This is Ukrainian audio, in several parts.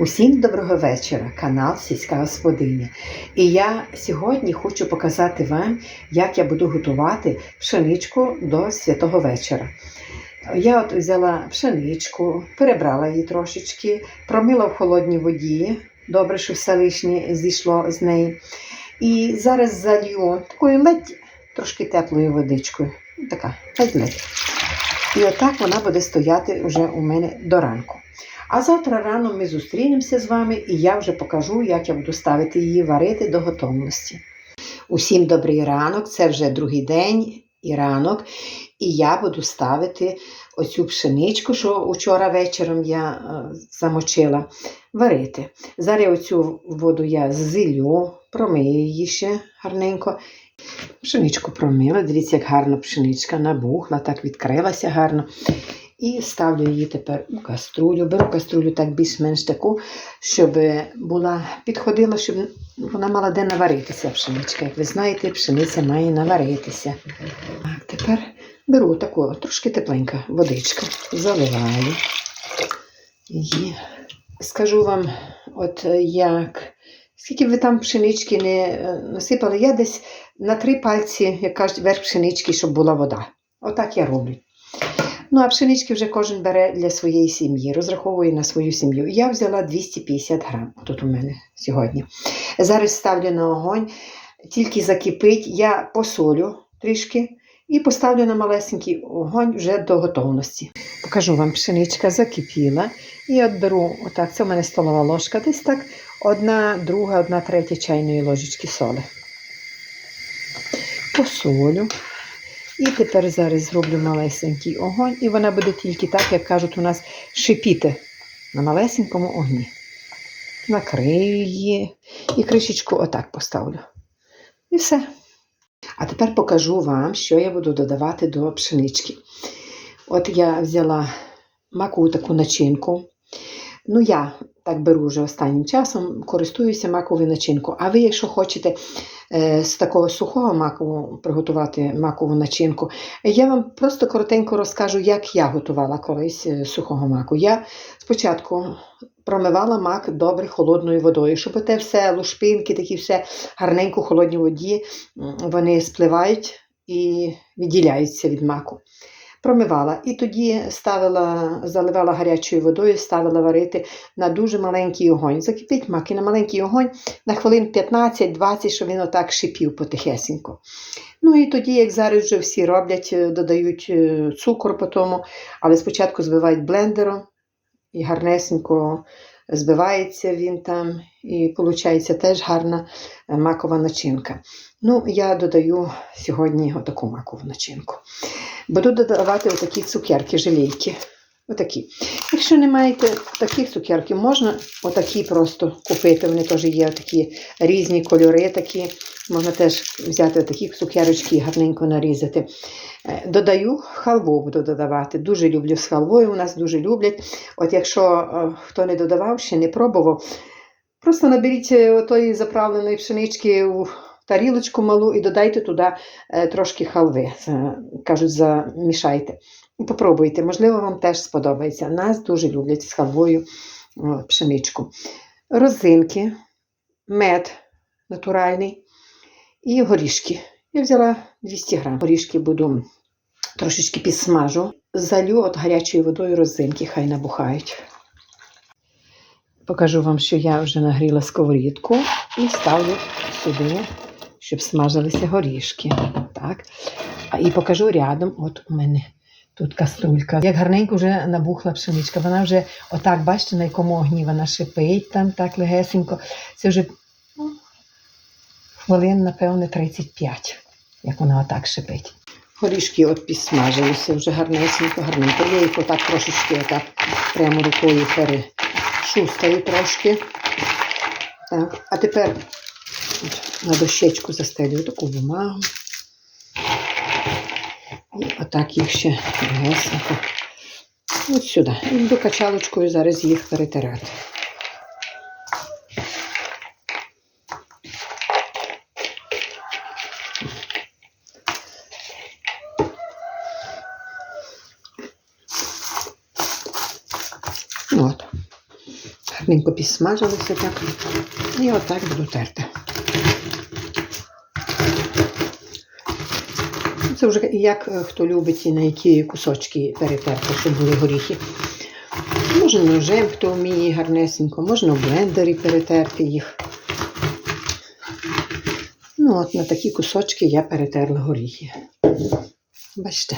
Усім доброго вечора, канал Сільська Господиня. І я сьогодні хочу показати вам, як я буду готувати пшеничку до святого вечора. Я от взяла пшеничку, перебрала її трошечки, промила в холодній воді. Добре, що все лишнє зійшло з неї. І зараз залью такою ледь трошки теплою водичкою. Така, ледь-ледь. І отак вона буде стояти вже у мене до ранку. А завтра рано ми зустрінемося з вами і я вже покажу, як я буду ставити її варити до готовності. Усім добрий ранок, це вже другий день і ранок. І я буду ставити оцю пшеничку, що вчора вечором я е, замочила, варити. Зараз оцю воду я зілю, промию її ще гарненько. Пшеничку промила, дивіться, як гарно пшеничка набухла, так відкрилася гарно. І ставлю її тепер у каструлю. Беру каструлю так більш-менш таку, щоб була підходила, щоб вона мала де наваритися пшеничка. Як ви знаєте, пшениця має наваритися. Так, тепер беру таку трошки тепленька водичка, заливаю її. Скажу вам, от як, скільки б ви там пшенички не е, насипали, я десь на три пальці, як кажуть, верх пшенички, щоб була вода. Отак я роблю. Ну, а пшенички вже кожен бере для своєї сім'ї, розраховує на свою сім'ю. Я взяла 250 грам тут у мене сьогодні. Зараз ставлю на огонь, тільки закипить, я посолю трішки і поставлю на малесенький огонь вже до готовності. Покажу вам, пшеничка закипіла. І от беру, отак, це у мене столова ложка, десь так, одна, друга, одна третя чайної ложечки соли. Посолю. І тепер зараз зроблю малесенький огонь, і вона буде тільки так, як кажуть у нас, шипіти на малесенькому огні. Накрию її і кришечку отак поставлю. І все. А тепер покажу вам, що я буду додавати до пшенички. От я взяла макову таку начинку. Ну, я так беру вже останнім часом, користуюся маковою начинкою. А ви, якщо хочете з такого сухого маку приготувати макову начинку, я вам просто коротенько розкажу, як я готувала колись е, сухого маку. Я спочатку промивала мак добре холодною водою, щоб те все, лушпинки, такі все гарненько в холодній воді, вони спливають і відділяються від маку. Промивала і тоді ставила, заливала гарячою водою, ставила варити на дуже маленький огонь. Закипить мак і на маленький огонь на хвилин 15-20, щоб він отак шипів потихесенько. Ну і тоді, як зараз вже всі роблять, е, додають е, цукор по тому, але спочатку збивають блендером і гарнесенько збивається він там, і виходить теж гарна е, макова начинка. Ну, я додаю сьогодні отаку макову начинку. Буду додавати отакі цукерки, желейки. Отакі. Якщо не маєте таких цукерків, можна отакі просто купити. Вони теж є такі різні кольори. такі. Можна теж взяти такі цукерочки гарненько нарізати. Е, Додаю халву, буду додавати. Дуже люблю з халвою, у нас дуже люблять. От якщо е, хто не додавав, ще не пробував, просто наберіть е, отої заправленої пшенички у тарілочку малу і додайте туди е, трошки халви. Е, Кажуть, замішайте. І попробуйте, можливо, вам теж сподобається. Нас дуже люблять з халвою пшеничку. Розинки, мед натуральний і горішки. Я взяла 200 грам. Горішки буду трошечки підсмажу. Залю от гарячою водою розинки, хай набухають. Покажу вам, що я вже нагріла сковорідку і ставлю сюди, щоб смажилися горішки. Так. А і покажу рядом, от у мене тут каструлька. Як гарненько вже набухла пшеничка. Вона вже, отак, бачите, на якому огні вона шипить там так легесенько. Це вже ну, хвилин, напевне, 35, як вона отак шипить. Горішки от підсмажилися вже гарнесенько, гарненько. Я їх отак трошечки отак прямо рукою перешустаю трошки. Так, а тепер от на дощечку застелюю таку бумагу. І отак їх ще легесенько. От сюди. І буду качалочкою зараз їх перетирати. От. гарненько підсмажилися так. І отак буду терти. Це вже як е, хто любить і на які кусочки перетерти, щоб були горіхи. Можна ножем, хто вміє гарнесенько, можна в блендері перетерти їх. Ну, от на такі кусочки я перетерла горіхи. Бачите.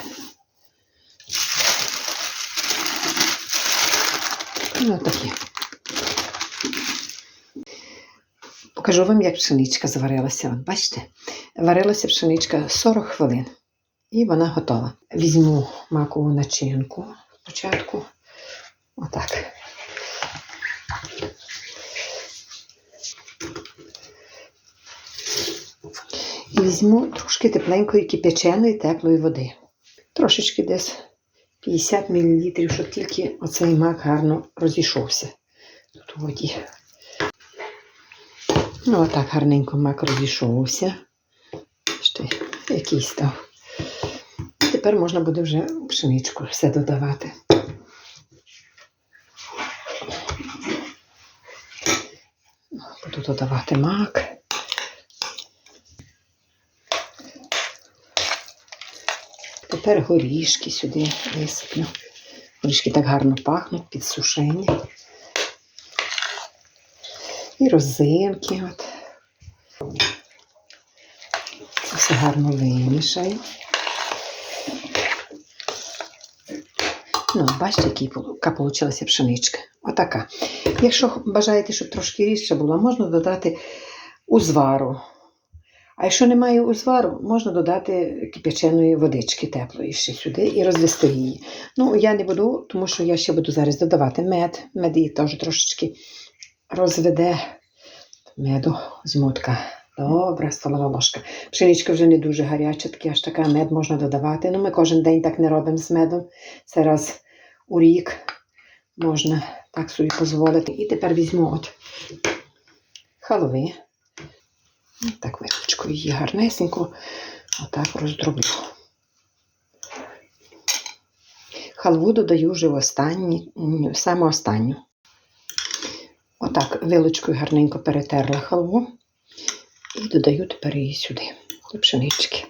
Ну, такі. Покажу вам, як пшеничка зварилася. Бачите? Варилася пшеничка 40 хвилин. І вона готова. Візьму макову начинку спочатку. Отак. І візьму трошки тепленької кип'яченої теплої води. Трошечки десь 50 мл, щоб тільки оцей мак гарно розійшовся тут у воді. Ну, отак гарненько мак розійшовся. Ще який став. Тепер можна буде вже пшеничку все додавати. Буду додавати мак. Тепер горішки сюди висиплю. Горішки так гарно пахнуть, підсушені. І розинки. От. Все гарно вимішаю. Ну, бачите, яка вийшла пшеничка. Отака. Якщо бажаєте, щоб трошки рідше була, можна додати узвару. А якщо немає узвару, можна додати кип'яченої водички теплої ще сюди і розвести її. Ну, я не буду, тому що я ще буду зараз додавати мед. Мед її теж трошечки розведе меду з мотка. Добра столова ложка. Пшеничка вже не дуже гаряча, таки аж така мед можна додавати. Ну, ми кожен день так не робимо з медом. Це раз у рік можна так собі дозволити. І тепер візьму от халви. Так, вилочкою її гарнесенько, отак роздроблю. Халву додаю вже в останні, саме останню. Отак вилочкою гарненько перетерла халву і додаю тепер її сюди, до пшенички.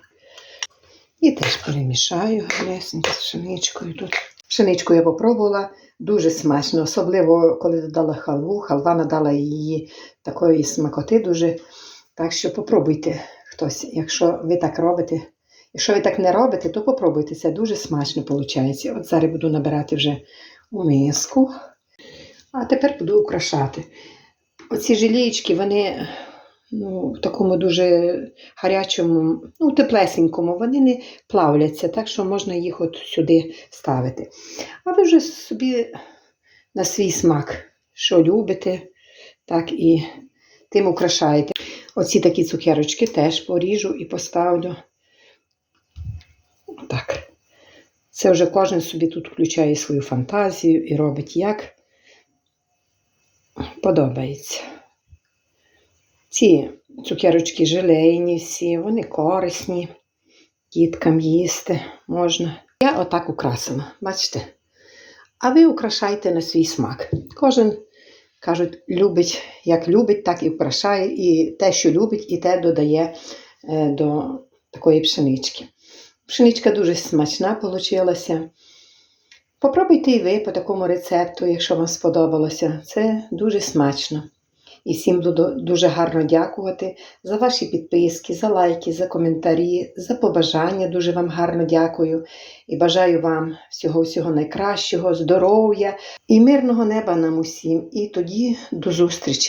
І теж перемішаю гарнесенько з пшеничкою тут. Пшеничку я попробувала дуже смачно, особливо коли додала халву. Халва надала її такої смакоти дуже. Так що попробуйте хтось, якщо ви так робите. Якщо ви так не робите, то попробуйте. Це дуже смачно виходить. От зараз буду набирати вже у миску. А тепер буду украшати. Оці желієчки, вони ну, в такому дуже гарячому, ну, теплесенькому, вони не плавляться, так що можна їх от сюди ставити. А ви вже собі на свій смак, що любите, так і тим украшаєте. Оці такі цукерочки теж поріжу і поставлю. Так. Це вже кожен собі тут включає свою фантазію і робить як подобається. Ці цукерочки желейні всі, вони корисні, діткам їсти можна. Я отак украсила, бачите? А ви украшайте на свій смак. Кожен, кажуть, любить, як любить, так і украшає, і те, що любить, і те додає е, до такої пшенички. Пшеничка дуже смачна вийшла. Попробуйте і ви по такому рецепту, якщо вам сподобалося. Це дуже смачно. І всім буду дуже гарно дякувати за ваші підписки, за лайки, за коментарі, за побажання. Дуже вам гарно дякую. І бажаю вам всього-всього найкращого, здоров'я і мирного неба нам усім. І тоді до зустрічі!